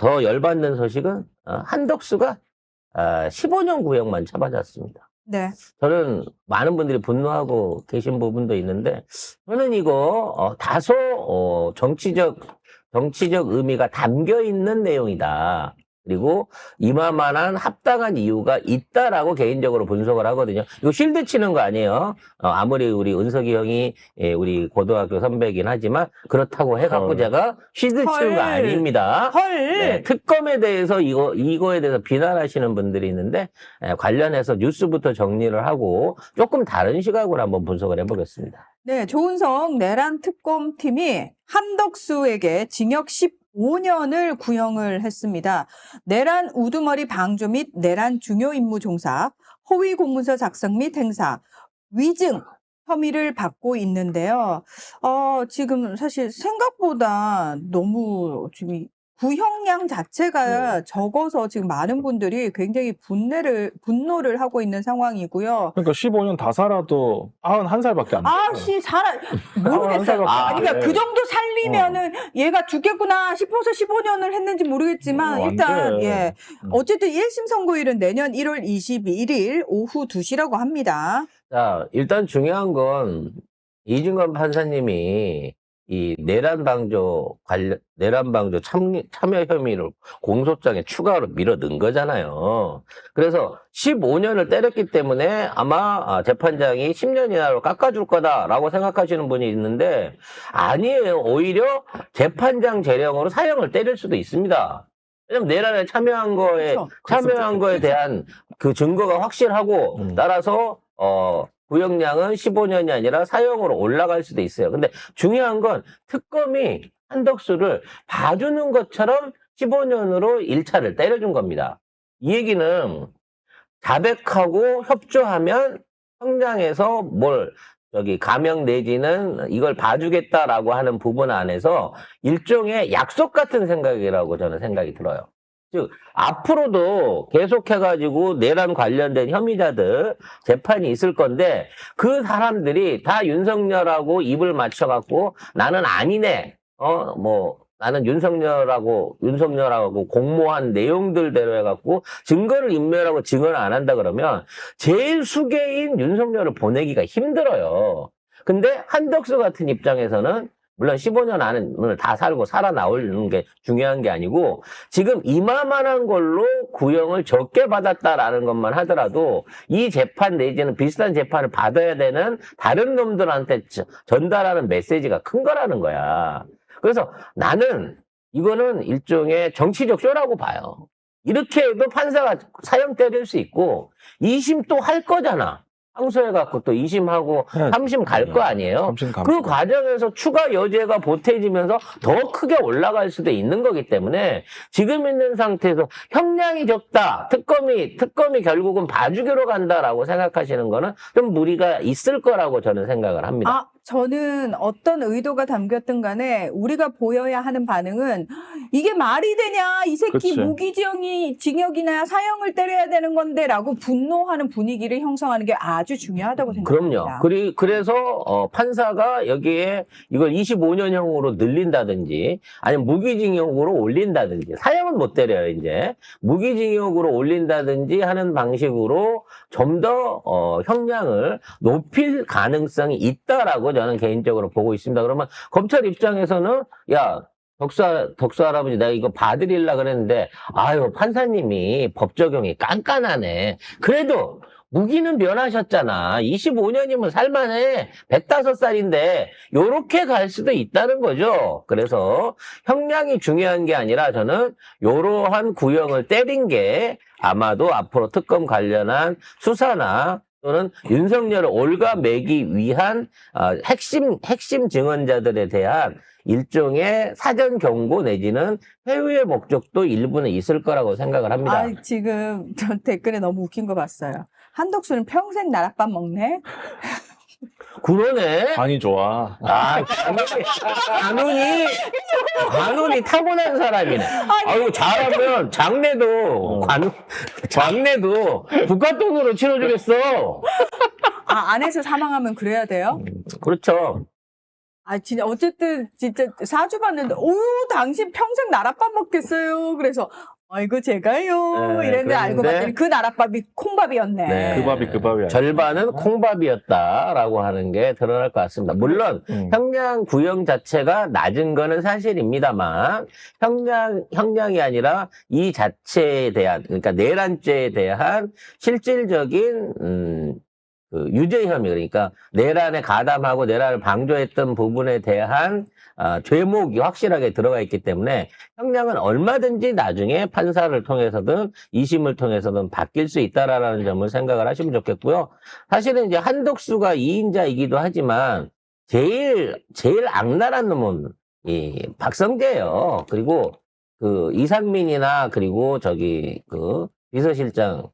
더 열받는 소식은 어, 한덕수가 아, 15년 구형만 처받았습니다. 네. 저는 많은 분들이 분노하고 계신 부분도 있는데 저는 이거 어, 다소 어, 정치적 정치적 의미가 담겨 있는 내용이다. 그리고 이만한 합당한 이유가 있다라고 개인적으로 분석을 하거든요. 이거 쉴드 치는 거 아니에요. 어, 아무리 우리 은석이 형이 예, 우리 고등학교 선배이긴 하지만 그렇다고 해갖고 헐. 제가 쉴드 치는 거 헐. 아닙니다. 헐. 네, 특검에 대해서 이거 이거에 대해서 비난하시는 분들이 있는데 에, 관련해서 뉴스부터 정리를 하고 조금 다른 시각으로 한번 분석을 해보겠습니다. 네, 조은성 내란 특검팀이 한덕수에게 징역 15년을 구형을 했습니다. 내란 우두머리 방조 및 내란 중요 임무 종사, 허위 공문서 작성 및 행사, 위증 혐의를 받고 있는데요. 어, 지금 사실 생각보다 너무 지금 이 구형량 자체가 적어서 지금 많은 분들이 굉장히 분내를, 분노를 하고 있는 상황이고요. 그러니까 15년 다 살아도 91살밖에 안 돼. 아씨 살아 모르겠어요. 아, 아, 그러니까 네. 그 정도 살리면은 얘가 죽겠구나 싶어서 15년을 했는지 모르겠지만 어, 안 일단 돼. 예 음. 어쨌든 1심 선고일은 내년 1월 21일 오후 2시라고 합니다. 자, 일단 중요한 건 이진건 판사님이 이 내란 방조 관련 내란 방조 참, 참여 혐의를 공소장에 추가로 밀어 넣은 거잖아요. 그래서 15년을 때렸기 때문에 아마 아, 재판장이 10년 이하로 깎아줄 거다라고 생각하시는 분이 있는데 아니에요. 오히려 재판장 재량으로 사형을 때릴 수도 있습니다. 왜냐면 내란에 참여한 거에 그렇죠. 참여한 거에 대한 그 증거가 확실하고 음. 따라서 어 구형량은 15년이 아니라 사형으로 올라갈 수도 있어요. 근데 중요한 건 특검이 한덕수를 봐주는 것처럼 15년으로 1차를 때려준 겁니다. 이 얘기는 자백하고 협조하면 형량에서 뭘 저기 감형 내지는 이걸 봐주겠다라고 하는 부분 안에서 일종의 약속 같은 생각이라고 저는 생각이 들어요. 즉 앞으로도 계속해가지고 내란 관련된 혐의자들 재판이 있을 건데 그 사람들이 다 윤석열하고 입을 맞춰갖고 나는 아니네 어 뭐 나는 윤석열하고 윤석열하고 공모한 내용들대로 해갖고 증거를 인멸하고 증언을 안 한다 그러면 제일 수계인 윤석열을 보내기가 힘들어요. 근데 한덕수 같은 입장에서는 물론 15년 안을 다 살고 살아나오는 게 중요한 게 아니고 지금 이마만한 걸로 구형을 적게 받았다라는 것만 하더라도 이 재판 내지는 비슷한 재판을 받아야 되는 다른 놈들한테 저- 전달하는 메시지가 큰 거라는 거야. 그래서 나는 이거는 일종의 정치적 쇼라고 봐요. 이렇게 해도 판사가 사형 때릴 수 있고 2심 또 할 거잖아. 항소해갖고 또 2심하고 해야죠. 3심 갈 거 아니에요? 감. 그 과정에서 추가 여죄가 보태지면서 더 크게 올라갈 수도 있는 거기 때문에 지금 있는 상태에서 형량이 적다. 특검이 특검이 결국은 봐주기로 간다라고 생각하시는 거는 좀 무리가 있을 거라고 저는 생각을 합니다. 아, 저는 어떤 의도가 담겼든 간에 우리가 보여야 하는 반응은 이게 말이 되냐? 이 새끼 그치. 무기징역이 징역이나 사형을 때려야 되는 건데라고 분노하는 분위기를 형성하는 게 아주 중요하다고 생각합니다. 그럼요. 그리, 그래서, 어, 판사가 여기에 이걸 25년형으로 늘린다든지, 아니면 무기징역으로 올린다든지, 사형은 못 때려요, 이제. 무기징역으로 올린다든지 하는 방식으로 좀 더, 어, 형량을 높일 가능성이 있다라고 저는 개인적으로 보고 있습니다. 그러면 검찰 입장에서는, 야, 덕수, 덕수 할아버지, 내가 이거 봐드릴라 그랬는데, 아유, 판사님이 법 적용이 깐깐하네. 그래도, 무기는 변하셨잖아. 25년이면 살만해. 105살인데, 요렇게 갈 수도 있다는 거죠. 그래서, 형량이 중요한 게 아니라 저는, 요러한 구형을 때린 게, 아마도 앞으로 특검 관련한 수사나, 또는 윤석열을 올가매기 위한 어, 핵심 핵심 증언자들에 대한 일종의 사전 경고 내지는 회유의 목적도 일부는 있을 거라고 생각을 합니다. 아, 지금 저 댓글에 너무 웃긴 거 봤어요. 한덕수는 평생 나락밥 먹네? 그러네. 간이 좋아. 아, 관훈이, 관훈이, 관훈이 타고난 사람이네. 아유, 잘하면 장례도, 어. 관훈, 장례도 국가 돈으로 치러주겠어. 아, 안에서 사망하면 그래야 돼요? 그렇죠. 아, 진짜, 어쨌든, 진짜, 사주 봤는데, 오, 당신 평생 나랏밥 먹겠어요. 그래서, 아이고, 제가요. 네, 이랬는데 알고 그랬는데 봤더니 그 나랏밥이 콩밥이었네. 네. 그 밥이 그 밥이. 절반은 콩밥이었다라고 하는 게 드러날 것 같습니다. 물론 음. 형량 구형 자체가 낮은 거는 사실입니다만 형량 형량이 아니라 이 자체에 대한 그러니까 내란죄에 대한 실질적인 음, 그 유죄 혐의 그러니까 내란에 가담하고 내란을 방조했던 부분에 대한 아, 죄목이 확실하게 들어가 있기 때문에 형량은 얼마든지 나중에 판사를 통해서든 이심을 통해서든 바뀔 수 있다라는 점을 생각을 하시면 좋겠고요. 사실은 이제 한독수가 2인자이기도 하지만 제일 제일 악랄한 놈은 이 박성재예요. 그리고 그 이상민이나 그리고 저기 그 비서실장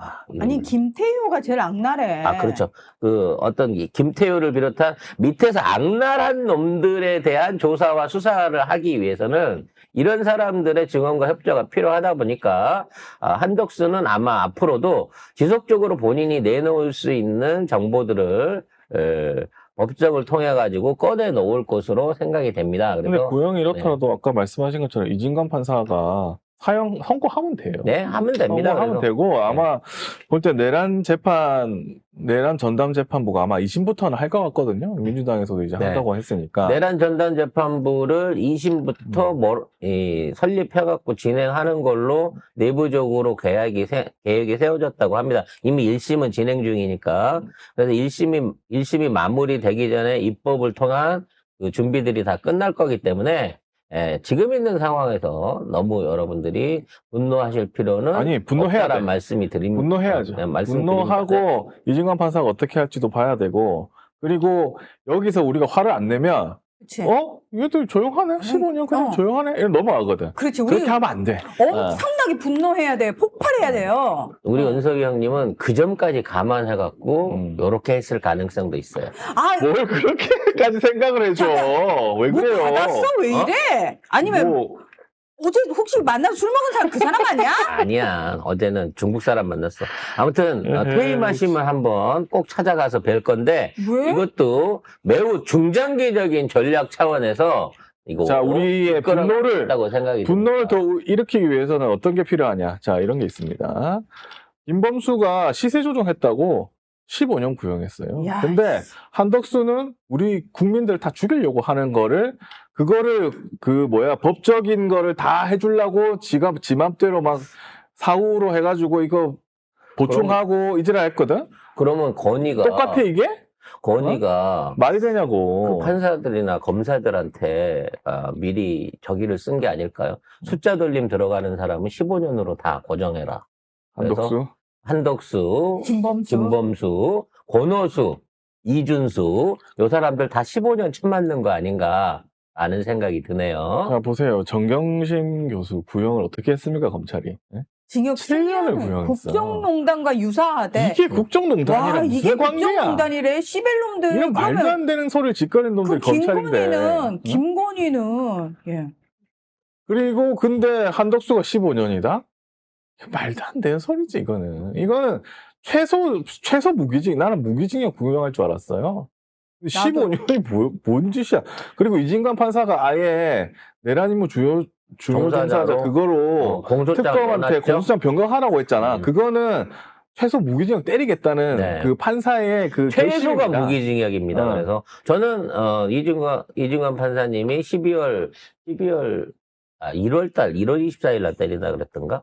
아, 아니, 이름을- 김태효가 제일 악랄해. 아, 그렇죠. 그 어떤 이 김태효를 비롯한 밑에서 악랄한 놈들에 대한 조사와 수사를 하기 위해서는 이런 사람들의 증언과 협조가 필요하다 보니까 아, 한덕수는 아마 앞으로도 지속적으로 본인이 내놓을 수 있는 정보들을 에, 법정을 통해 가지고 꺼내 놓을 것으로 생각이 됩니다. 근데 그래서 구형이 이렇더라도 아까 말씀하신 것처럼 이진관 판사가 사형 선고하면 돼요. 네 하면 됩니다. 선고하면 그래서. 네. 되고 아마 볼때 내란 재판 내란 전담 재판부가 아마 2심부터는 할 것 같거든요. 민주당에서도 이제 네. 한다고 했으니까. 내란 전담 재판부를 2심부터 음. 뭐, 이, 설립해갖고 진행하는 걸로 내부적으로 계획이, 세, 계획이 세워졌다고 합니다. 이미 1심은 진행 중이니까. 그래서 1심이, 1심이 마무리되기 전에 입법을 통한 그 준비들이 다 끝날 거기 때문에 예, 지금 있는 상황에서 너무 여러분들이 분노하실 필요는 아니, 분노해야 돼. 말씀이 드립니다. 분노해야죠. 네, 말씀드립니다. 분노하고 이진관 판사가 어떻게 할지도 봐야 되고 그리고 여기서 우리가 화를 안 내면 그치. 어 얘들 조용하네 15년 그냥 어. 조용하네 이런 넘어가거든. 그렇지. 우리 그렇게 하면 안 돼. 엄청나게 분노해야 돼. 폭발해야 돼요. 우리 은석이 형님은 그 점까지 감안해갖고 음. 이렇게 했을 가능성도 있어요. 아, 뭘 그렇게까지 생각을 해줘? 왜 뭐 그래요? 받았어? 왜 어? 이래? 아니면 뭐, 어제 혹시 만나서 술 먹은 사람 그 사람 아니야? 아니야. 어제는 중국 사람 만났어. 아무튼 어. 퇴임하시면 한번 꼭 찾아가서 뵐 건데 왜? 이것도 매우 중장기적인 전략 차원에서 이거 자 우리의 분노를 다고 생각이 분노를 듭니다. 더 일으키기 위해서는 어떤 게 필요하냐? 자 이런 게 있습니다. 김범수가 시세 조정했다고 15년 구형했어요. 야, 근데 한덕수는 우리 국민들 다 죽이려고 하는 거를 그거를 그 뭐야 법적인 거를 다 해주려고 지가 지 맘대로 막 사후로 해가지고 이거 보충하고 이지라 했거든. 그러면 건의가 똑같아 이게 건의가 말이 그 되냐고. 판사들이나 검사들한테 아, 미리 저기를 쓴 게 아닐까요? 숫자 돌림 들어가는 사람은 15년으로 다 고정해라. 한덕수. 한덕수, 김범수. 김범수, 권호수, 이준수, 요 사람들 다 15년 침 맞는 거 아닌가 하는 생각이 드네요. 자 보세요 정경심 교수 구형을 어떻게 했습니까 검찰이? 예? 징역 7년을 7년. 구형했어. 국정농단과 유사하대. 이게 와, 무슨 이게 관계야? 국정농단이래. 시벨놈들. 이런 말도 안 되는 소리를 짓거리는 그 놈들이 검찰인데. 김건희는, 응? 김건희는, 예. 그리고 근데 한덕수가 15년이다? 말도 안 되는 소리지 이거는. 이거는 최소 최소 무기징. 나는 무기징역 구형할 줄 알았어요. 15년이 뭐, 뭔 짓이야? 그리고 이진관 판사가 아예 내란 임무 주요 주요 정사자로? 정사자 그거로 어, 공소장 특검한테? 공소장 변경하라고 했잖아. 음. 그거는 최소 무기징역 때리겠다는 네. 그 판사의 그 최소가 결심입니다. 무기징역입니다. 어. 그래서 저는 어, 이중관 이중관 판사님이 12월 12월 아 1월 달 1월 24일 날 때린다 그랬던가?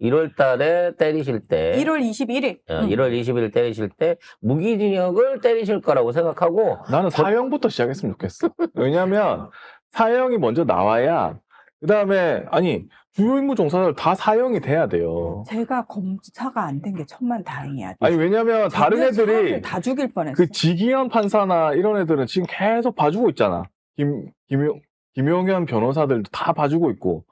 1월 달에 때리실 때 1월 21일. 어, 1월 20일 때리실 때 무기징역을 때리실 거라고 생각하고 나는 사형부터 시작했으면 좋겠어. 왜냐면 사형이 먼저 나와야 그 다음에 아니 주요 임무 종사자들 다 사형이 돼야 돼요. 제가 검사가 안 된 게 천만 다행이야. 아니 왜냐면 다른 애들이 다 죽일 뻔했어. 그 지기현 판사나 이런 애들은 지금 계속 봐주고 있잖아. 김 김용 김용현 변호사들도 다 봐주고 있고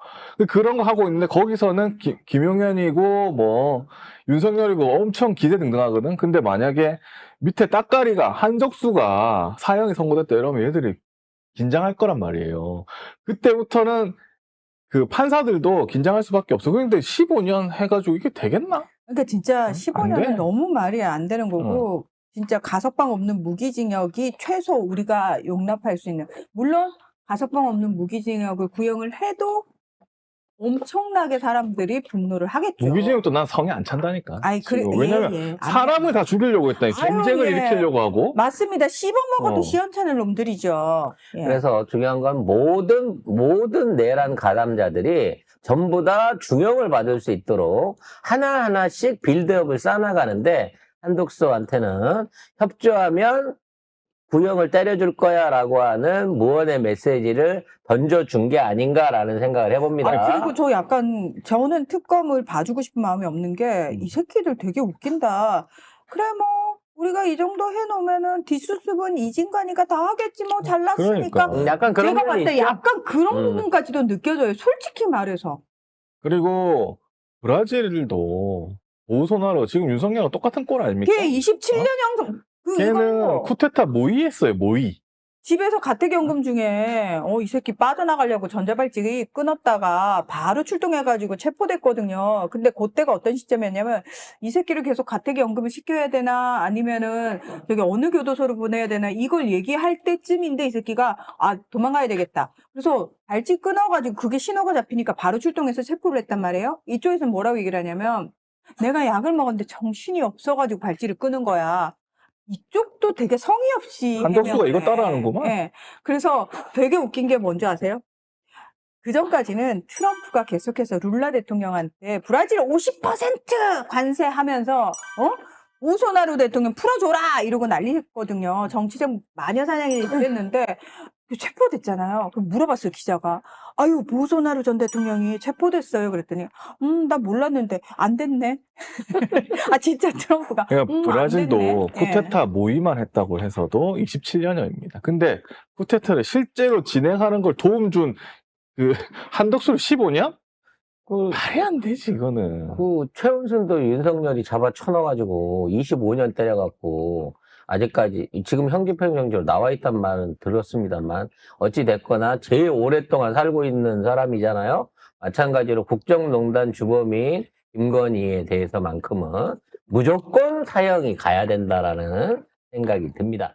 그런 거 하고 있는데 거기서는 기- 김용현이고 뭐 윤석열이고 엄청 기대 등등하거든. 근데 만약에 밑에 따까리가 한적수가 사형이 선고됐다 이러면 얘들이 긴장할 거란 말이에요. 그때부터는 그 판사들도 긴장할 수밖에 없어. 그런데 15년 해가지고 이게 되겠나? 그러니까 진짜 안 15년은 돼. 너무 말이 안 되는 거고 진짜 가석방 없는 무기징역이 최소 우리가 용납할 수 있는 물론 가석방 없는 무기징역을 구형을 해도 엄청나게 사람들이 분노를 하겠죠. 무기징역도 난 성에 안 찬다니까. 아이 그래 지금. 왜냐면 예, 예. 안 사람을 다 죽이려고 했다니 아유, 전쟁을 예. 일으키려고 하고 맞습니다. 씹어먹어도 어. 시원찮을 놈들이죠. 예. 그래서 중요한 건 모든 모든 내란 가담자들이 전부 다 중형을 받을 수 있도록 하나 하나씩 빌드업을 쌓아나가는데 한독수한테는 협조하면 구형을 때려줄 거야 라고 하는 무언의 메시지를 던져준 게 아닌가라는 생각을 해봅니다. 아, 그리고 저 약간 저는 특검을 봐주고 싶은 마음이 없는 게이 음. 새끼들 되게 웃긴다. 그래 뭐 우리가 이 정도 해놓으면은 뒷수습은 이진관이가 다 하겠지 뭐 잘났으니까. 그러니까. 음, 약간 그런 제가 봤을 때 있죠. 약간 그런 음. 부분까지도 느껴져요. 솔직히 말해서. 그리고 브라질도 보우소나로 지금 윤석열과 똑같은 꼴 아닙니까? 걔 27년형 그 걔는 이거 쿠데타 모의했어요 모의. 집에서 가택연금 중에 어 이 새끼 빠져나가려고 전자발찌 끊었다가 바로 출동해가지고 체포됐거든요. 근데 그때가 어떤 시점이었냐면 이 새끼를 계속 가택연금을 시켜야 되나 아니면은 여기 어느 교도소로 보내야 되나 이걸 얘기할 때쯤인데 이 새끼가 아 도망가야 되겠다. 그래서 발찌 끊어가지고 그게 신호가 잡히니까 바로 출동해서 체포를 했단 말이에요. 이쪽에서는 뭐라고 얘기를 하냐면 내가 약을 먹었는데 정신이 없어가지고 발찌를 끄는 거야. 이쪽도 되게 성의 없이 한덕수가 이거 해명을 해. 따라하는구만. 예. 그래서 되게 웃긴 게 뭔지 아세요? 그 전까지는 트럼프가 계속해서 룰라 대통령한테 브라질 50% 관세하면서 어? 오소나루 대통령 풀어줘라 이러고 난리했거든요. 정치적 마녀사냥이 됐는데 체포됐잖아요. 그럼 물어봤어요 기자가. 아유 보소나루 전 대통령이 체포됐어요. 그랬더니 음 나 몰랐는데 안 됐네. 아 진짜 트럼프가 그러니까 음, 안 브라질도 됐네. 예. 쿠데타 모의만 했다고 해서도 27년형입니다. 근데 쿠데타를 실제로 진행하는 걸 도움 준 그 한덕수를 15년? 그, 말이 안 되지 이거는. 그 최은순도 윤석열이 잡아 쳐넣어가지고 25년 때려갖고 아직까지 지금 형집행정지로 나와 있단 말은 들었습니다만 어찌 됐거나 제일 오랫동안 살고 있는 사람이잖아요. 마찬가지로 국정농단 주범인 김건희에 대해서만큼은 무조건 사형이 가야 된다라는 생각이 듭니다.